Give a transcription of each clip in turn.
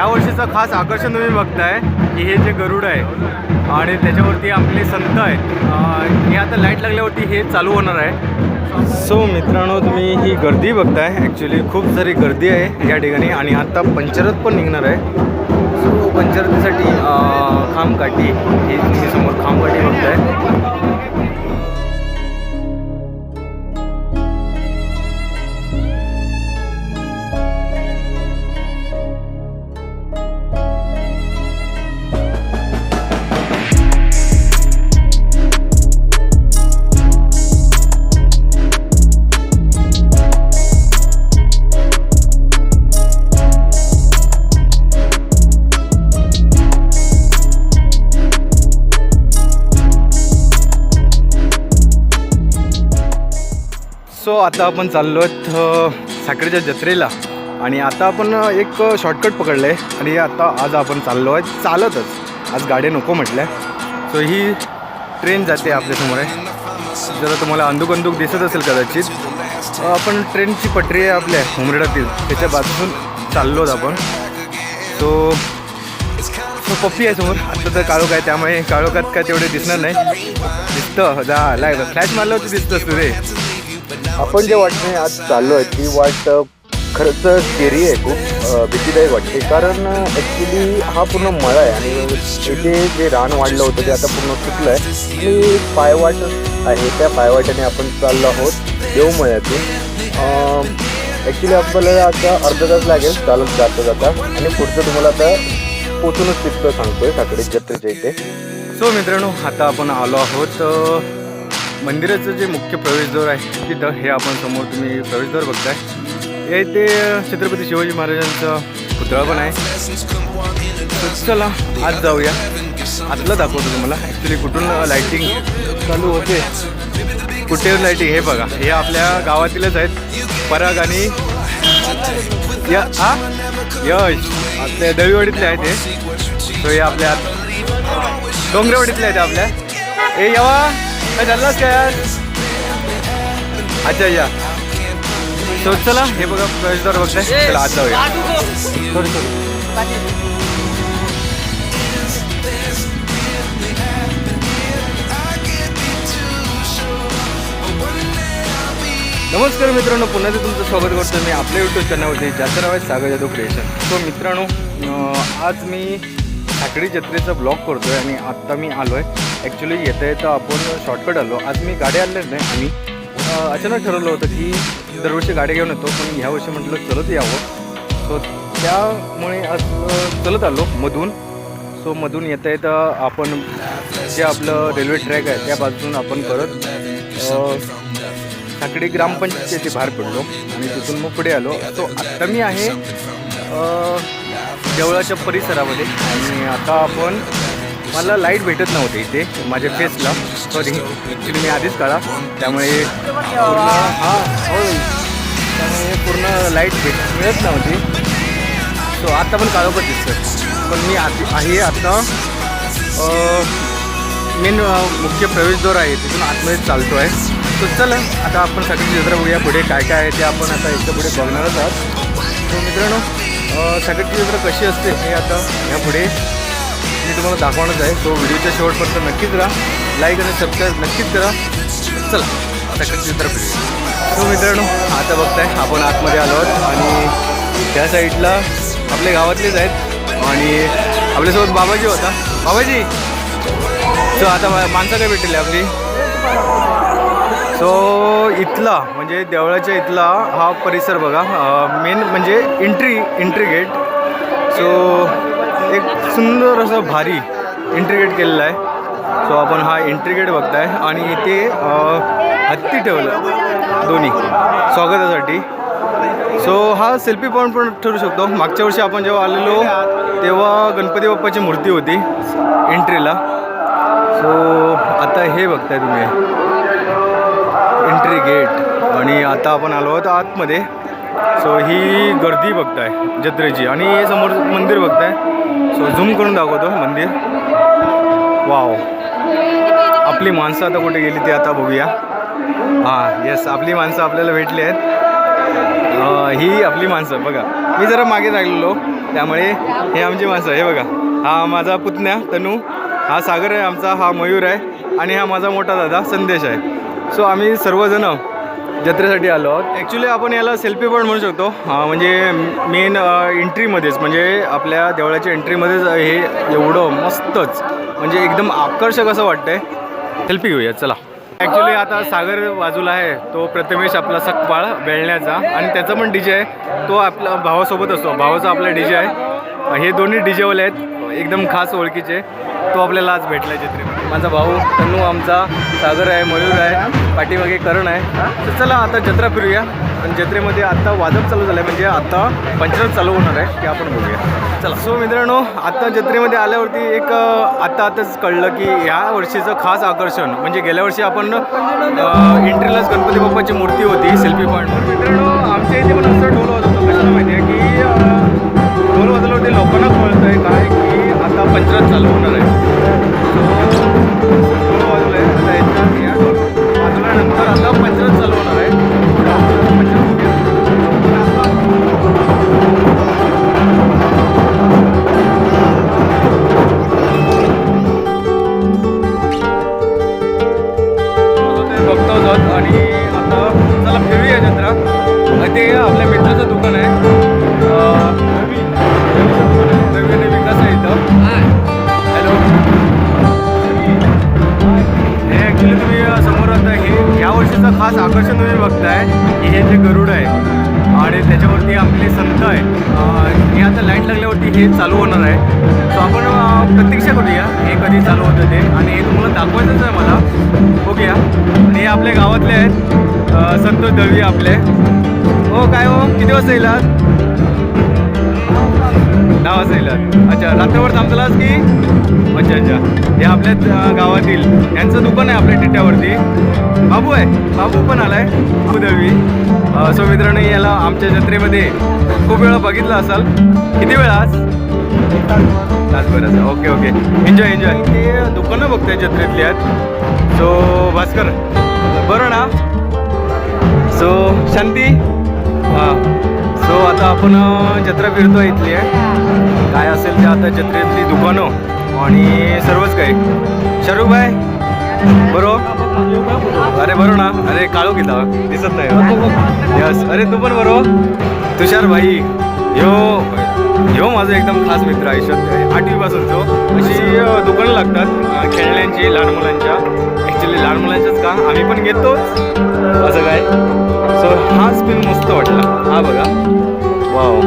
या वर्षीचं खास आकर्षण तुम्ही बघताय की हे जे गरुड आहे आणि त्याच्यावरती आपले संत आहे हे आता लाइट लागल्यावरती हे चालू होणार आहे. सो मित्रांनो तुम्ही ही गर्दी बघताय. ॲक्च्युली खूप सारी गर्दी आहे या ठिकाणी आणि आता पंचरथ पण निघणार आहे. सो पंचरथीसाठी खामकाठी हे तुम्ही समोर खामकाठी बघताय. आता आपण चाललो आहेत साखरेच्या जत्रेला. आणि आता आपण एक शॉर्टकट पकडलं आहे आणि आता आज आपण चाललो आहे चालतच. आज गाड्या नको म्हटल्या. सो ही ट्रेन जाते आपल्यासमोर आहे. जरा तुम्हाला अंदूक अंदूक दिसत असेल कदाचित. आपण ट्रेनची पटरी आहे आपल्या उमरडातील. त्याच्या बाजून चाललो आहोत आपण. तो पप्पी आहे समोर. आता तर काळोख आहे. त्यामुळे काळोखात काय तेवढे दिसणार नाही. दिसतं. जा लाय फ्लॅश मारल्यावरती दिसतंच तुझे. आपण जे वाटणे आज चाललो आहे ती वाट खरंच स्केरी आहे खूप भीतीदायक वाटते. कारण ॲक्च्युली हा पूर्ण मळा आहे आणि इथे जे रान वाढलं होतं ते आता पूर्ण सुटलं आहे आणि पायवाट आहे त्या पायवाट्याने आपण चाललो आहोत देवमळ्यातून. ॲक्च्युली आपल्याला आता अर्धा तास लागेल चालत जाता जाता. आणि पुढचं तुम्हाला आता पोचूनच तितकं सांगतोय साकडे जत्रेच्या इथे. सो मित्रांनो आता आपण आलो आहोत मंदिराचं जे मुख्य प्रवेशद्वार आहे तिथं हे आपण समोर तुम्ही प्रवेशद्वार बघताय. हे ते छत्रपती शिवाजी महाराजांचा पुतळा पण आहे. चला आज जाऊया. आतलं दाखवतो तुम्हाला. ॲक्च्युली कुठून लाईटिंग चालू होते. कुठे लाईटिंग हे बघा. हे आपल्या गावातीलच आहेत. पराग आणि या हा यश. आपल्या दळीवाडीतले आहेत हे. हे आपल्या डोंगरेवाडीतले आहेत आपल्या. ए यावा! काय चाललास काय आज अच्छा या। so, चला। हे बघा प्रवेशद्वार बघताय चला आज जाऊया नमस्कार मित्रांनो पुन्हा एकदा तुमचं स्वागत करतो मी आपल्या यूट्यूब चॅनलवरती ज्याचं नाव आहे सागर जाधव क्रिएशन सो मित्रांनो आज मी साखळी जत्रेचा ब्लॉग करतो आहे आणि आत्ता मी आलो आहे ॲक्च्युली येता येता आपण शॉर्टकट आलो. आज मी गाडी आणलेली नाही. आणि अचानक ठरवलं होतं की दरवर्षी गाडी घेऊन येतो. पण ह्या वर्षी म्हटलं चलत यावं. सो त्यामुळे आज चलत आलो मधून. सो मधून येता येता आपण जे आपलं रेल्वे ट्रॅक आहे त्या बाजून आपण करत साकडी साखळी ग्रामपंचायतीचे बाहेर पडलो. आणि तिथून मग पुढे आलो. तो आत्ता मी आहे देवळाच्या परिसरामध्ये. आणि आता आपण मला लाइट भेटत नव्हते इथे माझ्या फेसला सॉरी ॲक्च्युली मी आधीच काढा त्यामुळे पूर्ण हा हो त्यामुळे पूर्ण लाइट भेट मिळत नव्हती. सो आत्ता पण काळोखच दिसतं पण मी आधी आहे आता मेन मुख्य प्रवेशद्वार आहे. तिथून आतमध्येच चालतो आहे सो चला आता आपण सगळी चित्र बघूया पुढे काय काय आहे ते आपण आता इथं पुढे बघणारच आहात. सो मित्रांनो सगळी चित्र कशी असते हे आता ह्या पुढे. मी तुम्हाला दाखवणच आहे. तो व्हिडिओच्या शेवटपर्यंत नक्कीच राहा. लाईक आणि सबस्क्राईब नक्कीच करा. चला आता कधी तर तो मित्रांनो आता बघताय आपण आतमध्ये आलो आहोत आणि त्या साईडला आपल्या गावातलेच आहेत. आणि आपल्यासोबत बाबाजी होता. बाबाजी! सो आता मा- माणसं काय भेटली आपली? सो इथला म्हणजे देवळाच्या इथला हा परिसर बघा. मेन म्हणजे एंट्री एंट्री गेट सो एक सुंदर असं भारी इंट्रिगेट केलेलं आहे. सो आपण हा एंट्री गेट बघताय आणि इथे हत्ती ठेवलं. दोन्ही स्वागतासाठी. सो हा सेल्फी पॉईंट पण ठरू शकतो. मागच्या वर्षी आपण जेव्हा आलेलो तेव्हा गणपती बाप्पाची मूर्ती होती एंट्रीला सो आता हे बघताय तुम्ही. एंट्री गेट आणि आता आपण आलो आहोत आतमध्ये. सो ही गर्दी बघताय जत्रेची. आणि हे समोर मंदिर बघताय. सो झूम करून दाखवतो मंदिर. वाव आपली माणसं आता कुठे गेली ती आता बघूया. हां येस आपली माणसं आपल्याला भेटली आहेत. ही आपली माणसं बघा. मी जरा मागे लागलेलो त्यामुळे हे आमची माणसं हे बघा. हा माझा पुतण्या तनू. हा सागर आहे आमचा हा मयूर आहे. आणि हा माझा मोठा दादा संदेश आहे. सो आम्ही सर्वजण जत्रेसाठी आलो आहोत. ॲक्च्युली आपण याला सेल्फी पॉईंट म्हणू शकतो. म्हणजे मेन एंट्रीमध्येच म्हणजे आपल्या देवळाच्या एंट्रीमध्येच हे एवढं मस्तच. म्हणजे एकदम आकर्षक असं वाटतंय. सेल्फी घेऊया चला. ॲक्च्युली आता सागर बाजूला आहे. तो प्रथमेश आपला सकपाळ बेळण्याचा. आणि त्याचा पण डी जे आहे. तो आपला भावासोबत असतो. भावाचा आपला डी जे आहे. हे दोन्ही डी जेवाले आहेत. एकदम खास ओळखीचे. तो आपल्याला आज भेटला जत्रेमध्ये माझा भाऊ तन्नू आमचा सागर आहे मयूर आहे पाठीमागे करण आहे. तर चला आता जत्रा फिरूया. आणि जत्रेमध्ये आत्ता वादक चालू झालं आहे म्हणजे आत्ता पंचरथ चालू होणार आहे ते आपण बघूया. चला. सो मित्रांनो आत्ता जत्रेमध्ये आल्यावरती एक आत्ता आताच कळलं की ह्या वर्षीचं खास आकर्षण म्हणजे गेल्या वर्षी आपण एंट्रीलाच गणपती बाप्पाची मूर्ती होती सेल्फी पॉईंटवर मित्रांनो आमच्या इथे पण असं ठेवलं आता चालू होणार आहे. ढोल आहे आता आता चालू होणार आहे. बघतो आणि आता चला फिरूया जत्रा. ते आपल्या मित्राचं हे खास आकर्षण तुम्ही बघताय की हे जे गरुड आहे आणि त्याच्यावरती आपले संत आहे हे आता लाइट लागल्यावरती हे चालू होणार आहे. सो आपण अ, प्रतीक्षा करूया. हे कधी चालू होतं ते. आणि हे तुम्हाला दाखवायचंच आहे मला. बघूया. आणि हे आपल्या गावातले आहेत संत संतोष दळवी आपले. हो काय हो? किती वाजता येईल आज? दहा वाजता येईल अच्छा रात्रभर थांबतलास की? अच्छा अच्छा हे आपल्याच गावातील यांचं दुकान आहे आपल्या टिट्यावरती. बाबू आहे. बाबू पण आलाय. अ, सो मित्रांनो याला आमच्या जत्रेमध्ये खूप वेळा बघितलं असाल. किती वेळा आज? तासभराचं ओके ओके. एन्जॉय एन्जॉय ते दुकानं बघताय जत्रेतली आहेत सो भास्कर बरं ना? सो शांती? हां. सो आता आपण जत्रा फिरतो इथली. आहे काय असेल ते आता जत्रेतली दुकानं? आणि सर्वच काही. शाहरुख भाई? बरो? अरे बरो ना. अरे काळू किता दिसत नाही यस. अरे तू पण बरो. तुषार भाई. यो यो माझा एकदम खास मित्र आयुष्यात. आठवीपासूनचो अशी दुकानं लागतात खेळण्यांची लहान मुलांच्या. ॲक्च्युली लहान मुलांच्याच का? आम्ही पण घेतो. असं काय? सो हा स्पिन मस्त वाटला. हा बघा. वाव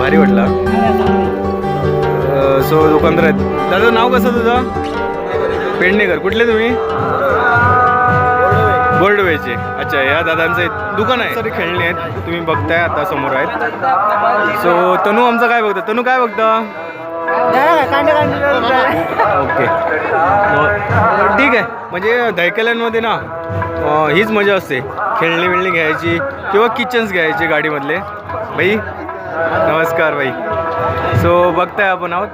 भारी वाटला. सो दुकानदार आहेत. दादा नाव कसं तुझं? पेडणेकर. कुठले तुम्ही? बोर्डवेचे. अच्छा या दादांचं दुकान आहे. सर खेळणी आहेत. तुम्ही बघताय आता समोर आहेत. सो तनू आमचं काय बघता? तनू काय बघता? ओके. ठीक आहे. म्हणजे दहिकल्यांमध्ये ना हीच मजा असते. खेळणी बिळणी घ्यायची किंवा किचन्स घ्यायचे गाडीमधले. बाई नमस्कार बाई. सो बघताय आपण आहोत.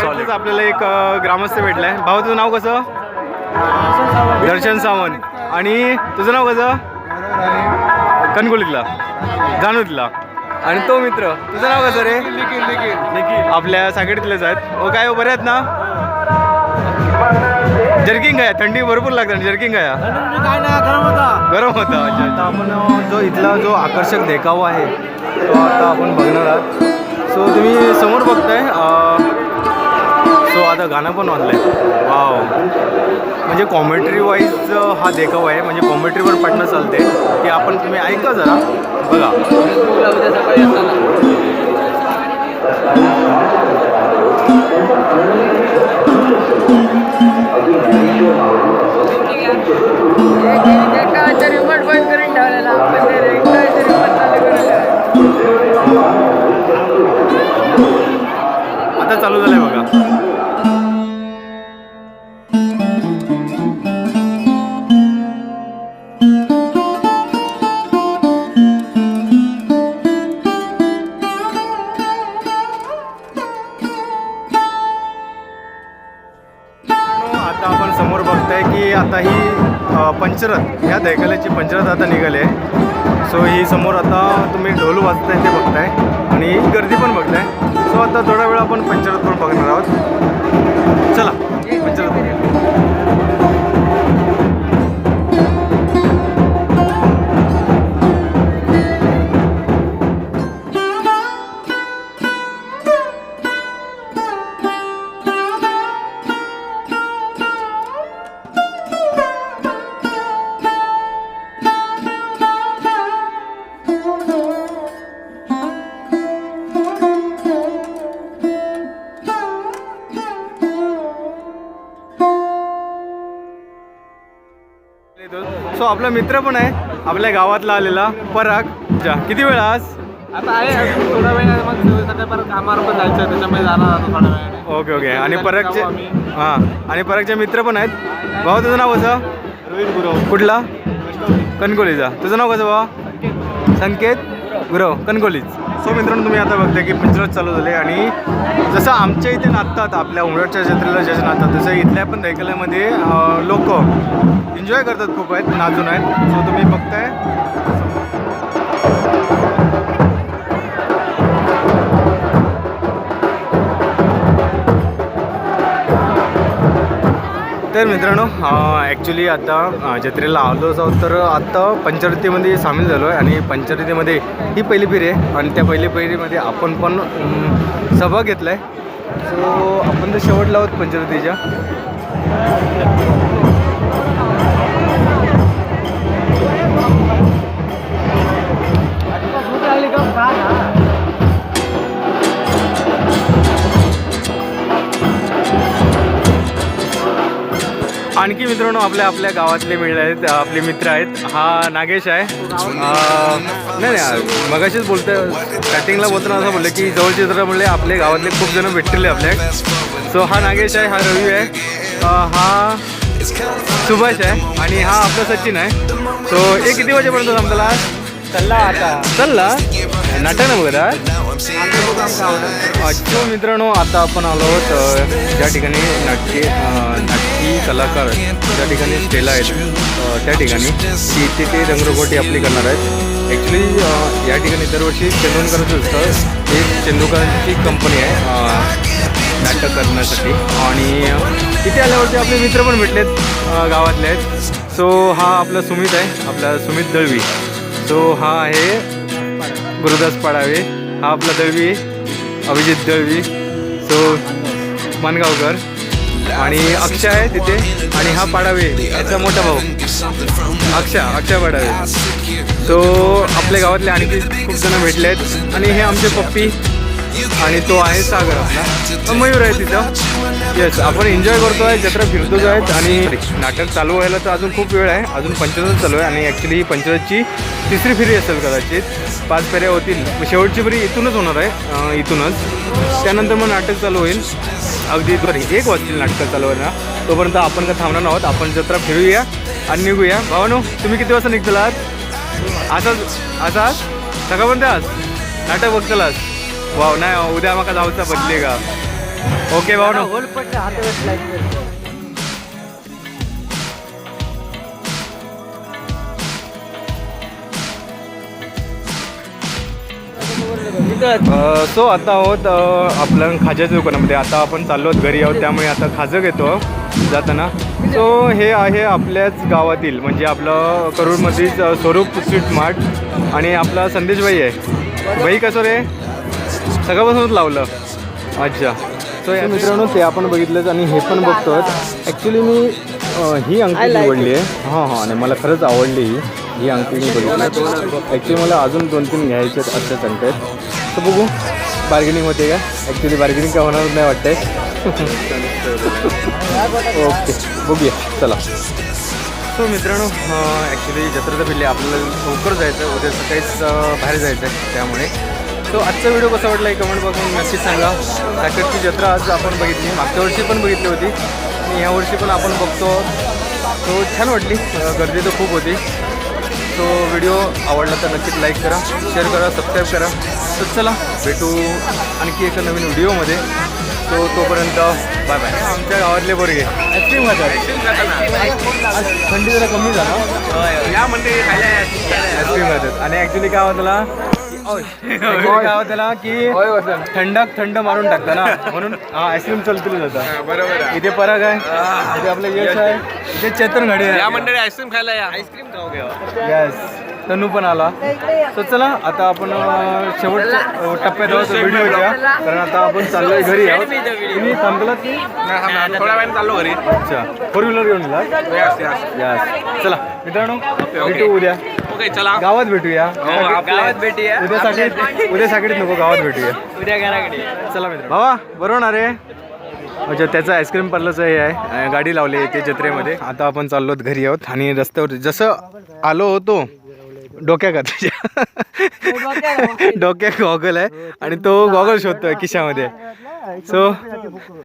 सॉलिड आपल्याला एक ग्रामस्थ भेटला आहे भाऊ तुझं नाव कसं? दर्शन सावंत. आणि तुझं नाव कसं? कणकुलीतला. जाणूतला आणि तो मित्र? तुझं नाव कसं रे? निखिल आपल्या सागडीतलेच आहेत. ओ काय हो बरे आहेत ना? जर्किंग आहे थंडी भरपूर लागते जर्किंग आहे. गरम होता. अच्छा आता आपण जो इथला जो आकर्षक देखावा आहे तो आता आपण बघणार आहात. सो तुम्ही समोर बघताय सो आता गाणं पण वाजलंय. वाव. म्हणजे कॉमेंट्री वाईज हा देखावा आहे. म्हणजे कॉमेंट्रीवर पडणं चालते ते आपण तुम्ही ऐका जरा. बघा. 好 think. आहे की आता ही पंचरथ ह्या दैकल्याची पंचरथ आता निघाली आहे. सो ही समोर आता तुम्ही ढोल वाजताय ते बघताय आणि गर्दी पण बघताय. सो आता थोडा वेळ आपण पंचरथ पण बघणार आहोत. चला. आपला मित्र पण आहे. आपल्या गावातला आलेला. पराग जा. किती वेळ आज? आता आहे थोडा वेळ आहे, मग परत कामावर पण जायचं त्याच्यामुळे जाणार आता थोडा वेळ. Okay okay. आणि परागचे जाऊ आम्ही. हां. आणि परागचे मित्र पण आहेत. भाऊ तुझं नाव कसं? रोहित गुरव. कुठला? कणकोलीचा तुझं नाव कसं भावा संकेत? गुरव कणकोलीच सो मित्रांनो तुम्ही आता बघता की पंचरथ चालू झाले आणि जसं आमच्या इथे नाचतात आपल्या उमरच्या जत्रेला जसे नाचतात तसं इथल्या पण दैकल्यामध्ये लोक एन्जॉय करतात खूप आहेत नाचून आहेत. सो तुम्ही बघताय. तर मित्रांनो ॲक्च्युली आता जत्रेला आलोच आहोत. तर आत्ता पंचायतीमध्ये सामील झालो आहे आणि पंचायतीमध्ये ही पहिली फेरी आहे आणि त्या पहिली फेरीमध्ये आपण पण सहभाग घेतला आहे सो आपण तर शेवटला आहोत पंचायतीच्या आणखी मित्रांनो आपल्या आपल्या गावातले मिळ आहेत आपले मित्र आहेत. हा नागेश आहे. नाही नाही मगाशीच बोलतोय स्टार्टिंगला बोलताना असं बोललं की जवळचे जरा म्हणले आपले गावातले खूप जण भेटलेले आपल्या. सो हा नागेश आहे हा रवी आहे. हा सुभाष आहे आणि हा आपला सचिन आहे. सो हे किती वाजेपर्यंत थांबताला चालला आता. चालला? नाटक ना बघा अच्छा मित्रांनो आता आपण आलो आहोत ज्या ठिकाणी नाटकी कलाकार ज्या ठिकाणी स्टेला आहेत त्या ठिकाणी ती इथे ते रंगरगोटी आपली करणार आहेत. ॲक्च्युली या ठिकाणी दरवर्षी तेंडुलकरचं असतं. एक तेंडुलकरांची कंपनी आहे नाटक करण्यासाठी. आणि इथे आल्यावरती आपले मित्र पण भेटलेत आहेत गावातले आहेत. सो हा आपला सुमित आहे आपला सुमित दळवी. सो हा आहे गुरुदास पाडावे. हा आपला दळवी अभिजित दळवी. सो मानगावकर. आणि अक्षय आहे तिथे आणि हा पाडावे याचा मोठा भाऊ. अक्षय अक्षय पाडावे. सो आपल्या गावातले आणखी खूप जण भेटले आहेत आणि हे आमचे पप्पी आणि तो आहे सागर आपला. मयूर आहे तिथं. येस आपण एन्जॉय करतो आहे जत्रा फिरतोच आहेत आणि नाटक चालू व्हायला तर अजून खूप वेळ आहे. अजून पंचरथ चालू आहे आणि ॲक्च्युली ही पंचरथची तिसरी फेरी असेल कदाचित. पाच फेऱ्या होतील. शेवटची फेरी इथूनच होणार आहे. इथूनच. त्यानंतर मग नाटक चालू होईल. अगदी सॉरी एक वाजतील नाटक चालू व्हायला तोपर्यंत आपण काय थांबणार आहोत आपण जत्रा फिरूया आणि निघूया. भावानो तुम्ही किती वाजता निघतला आहात असाच असाच सकाळपर्यंत आज? नाटक बघतलास वाव नाही उद्या माका जाऊचा बदले का? ओके भावनो सो आता आहोत आपलं खाज्याच्या दुकानामध्ये. आता आपण चाललो आहोत घरी आहोत त्यामुळे आता खाजं घेतो जाताना. सो हे आहे आपल्याच गावातील म्हणजे आपलं करूरमधील स्वरूप स्वीट मार्ट आणि आपला संदेशबाई आहे. बाई कसं रे? सगळ्यापासूनच लावलं. अच्छा. सो या मित्रांनो ते आपण बघितलंच आणि हे पण बघतो ॲक्च्युली मी अ, ही अंगठी निवडली आहे हां हां आणि मला खरंच आवडली ही. ही अंगठी मी बघितली. ॲक्च्युली मला अजून दोन तीन घ्यायचे आहेत असे सांगतायत तर बघू. बार्गेनिंग होते का? ॲक्च्युली बार्गेनिंग काय होणार नाही वाटतंय. ओके बघूया. चला. सो मित्रांनो ॲक्च्युली जत्रा तर फिरली आपल्याला लवकर जायचं आहे उद्या सकाळीच अं, बाहेर जायचं आहे त्यामुळे. सो आजचा व्हिडिओ कसा वाटला कमेंट बघून नक्कीच सांगा. साखरची जत्रा आज आपण बघितली मागच्या वर्षी पण बघितली होती. आणि ह्या वर्षी पण आपण बघतो. सो छान वाटली. गर्दी तर खूप होती. सो व्हिडिओ आवडला तर नक्कीच लाईक करा शेअर करा सबस्क्राईब करा. तर चला भेटू आणखी एका नवीन व्हिडिओमध्ये सो तोपर्यंत बाय बाय आमच्या गावातले पोरगे. आईस्क्रीम खातात. आज थंडी जरा कमी झाला. म्हणजे आईस्क्रीम खातात. आणि ॲक्च्युली काय होतं त्याला actually काय होतं त्याला की थंड थंड मारून टाकतं ना. म्हणून हा आईस्क्रीम चलतील जातं बरोबर इथे पराग आहे. इथे आपलं यश आहे. इथे चेतन घडे या मंडळी आईस्क्रीम खायला या. आईस्क्रीम खाऊ घ्या. यस तनू पण आला. तर चला आता आपण शेवटच्या टप्प्यात आहोत. व्हिडिओच्या कारण आता आपण चाललोय घरी आहोत. तुम्ही थांबलात? की थोड्या वेळाने चाललो घरी. अच्छा. फोर व्हीलर घेऊन चला मित्रांनो भेटू उद्या. ओके चला. गावात भेटूया. गावात भेटूया. उद्या साखळीत उद्या साखळीत नको गावात भेटूया. उद्या घराकडे. चला मित्र. बाबा बरोबर ना रे? म्हणजे त्याचं आईस्क्रीम पार्लरचं हे आहे. गाडी लावली आहे ते जत्रेमध्ये. आता आपण चाललो आहोत घरी आहोत आणि रस्त्यावर जसं आलो होतो डोक्या का तुझ्या? डोक्या गॉगल आहे आणि तो गॉगल शोधतोय खिशामध्ये. सो